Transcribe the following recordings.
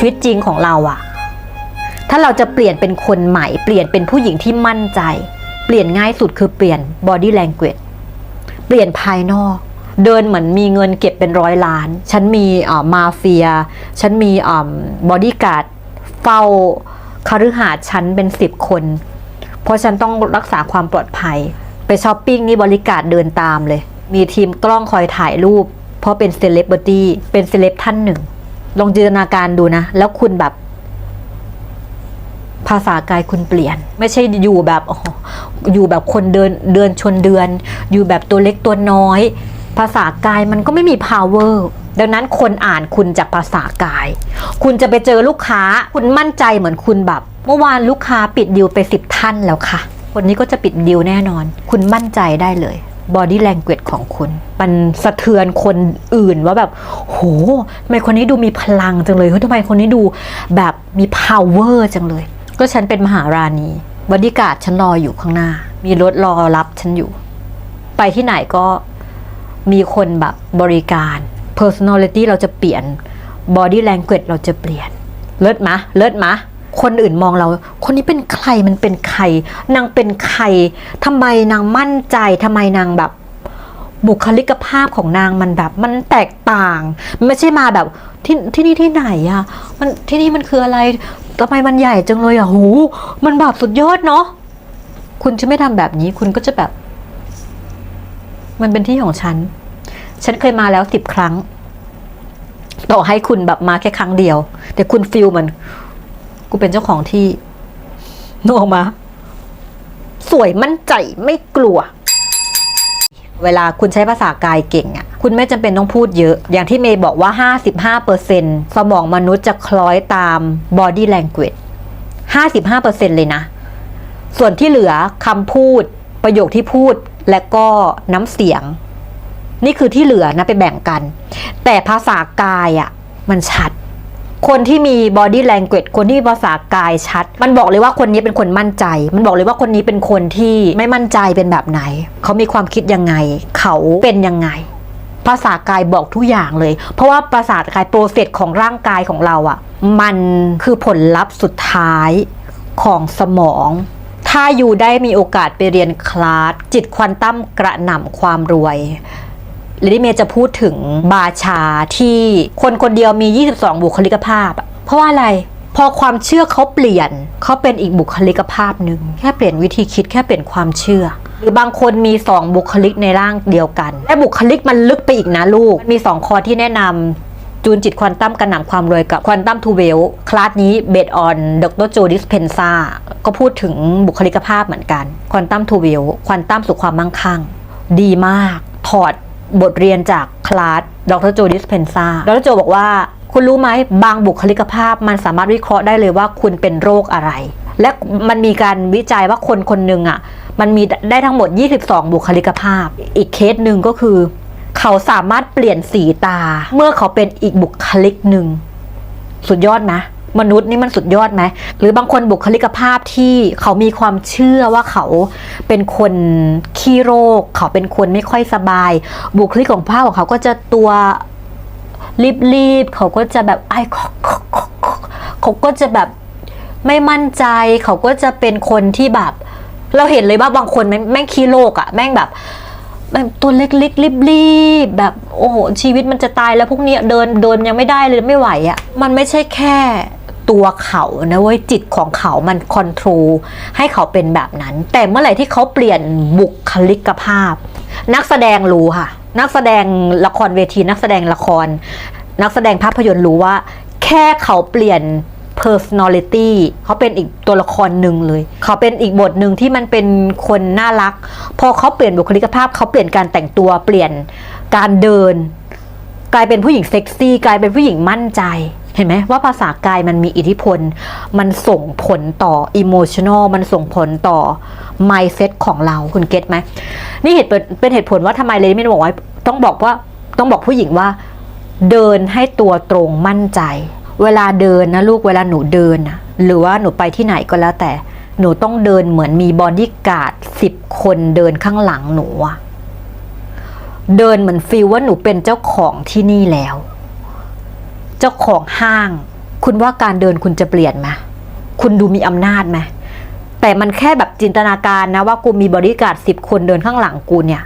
ชีวิตจริงของเราอะถ้าเราจะเปลี่ยนเป็นคนใหม่ เปลี่ยนเป็นผู้หญิงที่มั่นใจ เปลี่ยนง่ายสุดคือเปลี่ยน body language เปลี่ยนภายนอก เดินเหมือนมีเงินเก็บเป็นร้อยล้าน ฉันมีอ่ามาเฟีย ฉันมีบอดี้การ์ดเฝ้าคฤหาสน์ฉันเป็นสิบคน เพราะฉันต้องรักษาความปลอดภัย ไปช้อปปิ้งนี่บริการเดินตามเลย มีทีมกล้องคอยถ่ายรูป เพราะเป็นเซเลบริตี้เป็นเซเลบท่านหนึ่ง ลองจินตนาการดูนะ แล้วคุณแบบ ภาษากายคุณเปลี่ยน ไม่ใช่อยู่แบบออยู่แบบคนเดินเดินชนเดือน อยู่แบบตัวเล็กตัวน้อย ภาษากายมันก็ไม่มี power ดังนั้นคนอ่านคุณจากภาษากาย คุณจะไปเจอลูกค้า คุณมั่นใจเหมือนคุณแบบ เมื่อวานลูกค้าปิดดีลไปสิบท่านแล้วค่ะคนนี้ก็จะปิดดีลแน่นอน คุณมั่นใจได้เลย body language ของคุณ มันสะเทือนคนอื่นว่าแบบ โหทำไมคนนี้ดูมีพลังจังเลยเฮ้ยทำไมคนนี้ดูแบบมี power จังเลย ก็ฉันเป็นมหาราณีบริการ์ดฉันรออยู่ข้างหน้า มีรถรอรับฉันอยู่ ไปที่ไหนก็มีคนแบบบริการ personality เราจะเปลี่ยน body language เราจะเปลี่ยน เลิศมะ เลิศมะ คนอื่นมองเรา คนนี้เป็นใครมันเป็นใคร นางเป็นใครทำไมนางมั่นใจทำไมนางแบบ บุคลิกภาพของนางมันแบบ มันแตกต่าง ไม่ใช่มาแบบที่ที่นี่ที่ไหนอะมันที่นี่มันคืออะไรทำไมมันใหญ่จังเลยอะหู มันแบบสุดยอดเนาะคุณจะไม่ทำแบบนี้ คุณก็จะแบบ มันเป็นที่ของฉัน ฉันเคยมาแล้วสิบครั้ง ต่อให้คุณแบบมาแค่ครั้งเดียว แต่คุณฟิลมัน กูเป็นเจ้าของที่นึกออกมา สวยมั่นใจไม่กลัว เวลาคุณใช้ภาษากายเก่งอะ่ะ คุณไม่จำเป็นต้องพูดเยอะ อย่างที่เมย์บอกว่า 55%สมองมนุษย์จะคล้อยตาม body language 55%เลยนะ ส่วนที่เหลือคำพูด ประโยคที่พูดและก็น้ำเสียง นี่คือที่เหลือนะไปแบ่งกัน แต่ภาษากายอะ่ะ มันชัด คนที่มี body language คนที่ภาษากายชัด มันบอกเลยว่าคนนี้เป็นคนมั่นใจ มันบอกเลยว่าคนนี้เป็นคนที่ไม่มั่นใจเป็นแบบไหน เขามีความคิดยังไง เขาเป็นยังไง ภาษากายบอกทุกอย่างเลย เพราะว่าภาษากายโปรเซสของร่างกายของเราอะ่ะ มันคือผลลัพธ์สุดท้ายของสมอง ถ้าอยู่ได้มีโอกาสไปเรียนคลาสจิตควอนตัมกระหน่ำความรวย ลิลิเมย์จะพูดถึงบาชาที่คนคนเดียวมี 22 บุคลิกภาพ เพราะว่าอะไรพอความเชื่อเขาเปลี่ยนเขาเป็นอีกบุคลิกภาพหนึ่งแค่เปลี่ยนวิธีคิดแค่เปลี่ยนความเชื่อ หรือบางคนมี 2 บุคลิกในร่างเดียวกัน และบุคลิกมันลึกไปอีกนะลูก มี 2 คอที่แนะนำจูนจิตควอนตัมกระหน่ำความรวยกับควอนตัมทูเวลคลาสนี้เบดออนดรโจดิสเพนซาก็พูดถึงบุคลิกภาพเหมือนกันควอนตัมทูเวลควอนตัมสู่ความมั่งคั่ง ดีมาก ถอด บทเรียนจากคลาสดรโจดิสเพนซาดรโจบอกว่า คุณรู้ไหมบางบุคลิกภาพมันสามารถวิเคราะห์ได้เลยว่าคุณเป็นโรคอะไร และมันมีการวิจัยว่าคนคนหนึ่งอะ มันมีได้ทั้งหมด 22 บุคลิกภาพ อีกเคสหนึ่งก็คือ เขาสามารถเปลี่ยนสีตา เมื่อเขาเป็นอีกบุคลิกหนึ่งสุดยอดไห มนุษย์นี่มันสุดยอดไหม หรือบางคนบุคลิกภาพที่เขามีความเชื่อว่าเขาเป็นคนขี้โรค เขาเป็นคนไม่ค่อยสบาย บุคลิกของภาพของเขาก็จะตัวรีบๆเขาก็จะแบบไอ้เขาก็จะแบบไม่มั่นใจ เขาก็จะเป็นคนที่แบบ เราเห็นเลยว่าบางคนแม่งแม่งขี้โรคอะแม่งแบบแบบตัวเล็กๆรีบๆแบบโอ้โหชีวิตมันจะตายแล้วพวกนี้เดินเดินยังไม่ได้เลยไม่ไหวอะ่ะมันไม่ใช่แค่ ตัวเขานะเว้ยจิตของเขามันคอนโทรลให้เขาเป็นแบบนั้น แต่เมื่อไหร่ที่เขาเปลี่ยนบุคลิกภาพ นักแสดงรู้ค่ะ นักแสดงละครเวที นักแสดงละคร นักแสดงภาพยนตร์รู้ว่า แค่เขาเปลี่ยน personality เขาเป็นอีกตัวละครหนึ่งเลย เขาเป็นอีกบทหนึ่งที่มันเป็นคนน่ารัก พอเขาเปลี่ยนบุคลิกภาพ เขาเปลี่ยนการแต่งตัวเปลี่ยนการเดิน กลายเป็นผู้หญิงเซ็กซี่ กลายเป็นผู้หญิงมั่นใจ เห็นไหมว่าภาษากายมันมีอิทธิพล มันส่งผลต่อ emotional มันส่งผลต่อ mindset ของเราคุณเก็ตไหมนี่เหตุเป็นเหตุผลว่าทำไมเลยไม่บอกว่าต้องบอกว่าต้องบอกผู้หญิงว่า เดินให้ตัวตรงมั่นใจ เวลาเดินนะลูกเวลาหนูเดินนะหรือว่าหนูไปที่ไหนก็แล้วแต่หนูต้องเดินเหมือนมีบอดี้การ์ดสิบคนเดินข้างหลังหนูอะเดินเหมือนฟีลว่าหนูเป็นเจ้าของที่นี่แล้ว เจ้าของห้าง คุณว่าการเดินคุณจะเปลี่ยนไหมคุณดูมีอำนาจไหมแต่มันแค่แบบจินตนาการนะว่ากูมีบริการสิบคนเดินข้างหลังกูเนี่ย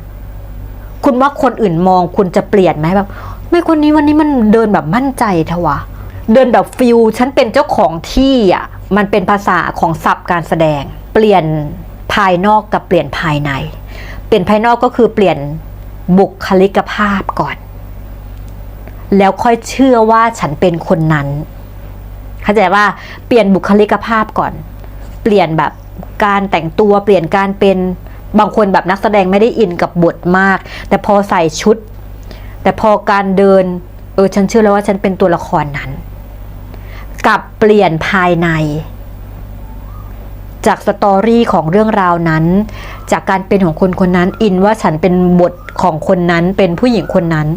คุณว่าคนอื่นมองคุณจะเปลี่ยนไหมแบบไม่คนนี้วันนี้มันเดินแบบมั่นใจเทวะเดินแบบฟิลฉันเป็นเจ้าของที่อะมันเป็นภาษาของศัพท์การแสดง เปลี่ยนภายนอกกับเปลี่ยนภายใน เปลี่ยนภายนอกก็คือเปลี่ยนบุคลิกภาพก่อน แล้วค่อยเชื่อว่าฉันเป็นคนนั้น เข้าใจว่าเปลี่ยนบุคลิกภาพก่อน เปลี่ยนแบบการแต่งตัวเปลี่ยนการเป็นบางคนแบบนักแสดงไม่ได้อินกับบทมาก แต่พอใส่ชุด แต่พอการเดิน เออฉันเชื่อแล้วว่าฉันเป็นตัวละครนั้น กับเปลี่ยนภายใน จากสตอรี่ของเรื่องราวนั้น จากการเป็นของคนคนนั้นอินว่าฉันเป็นบทของคนนั้นเป็นผู้หญิงคนนั้น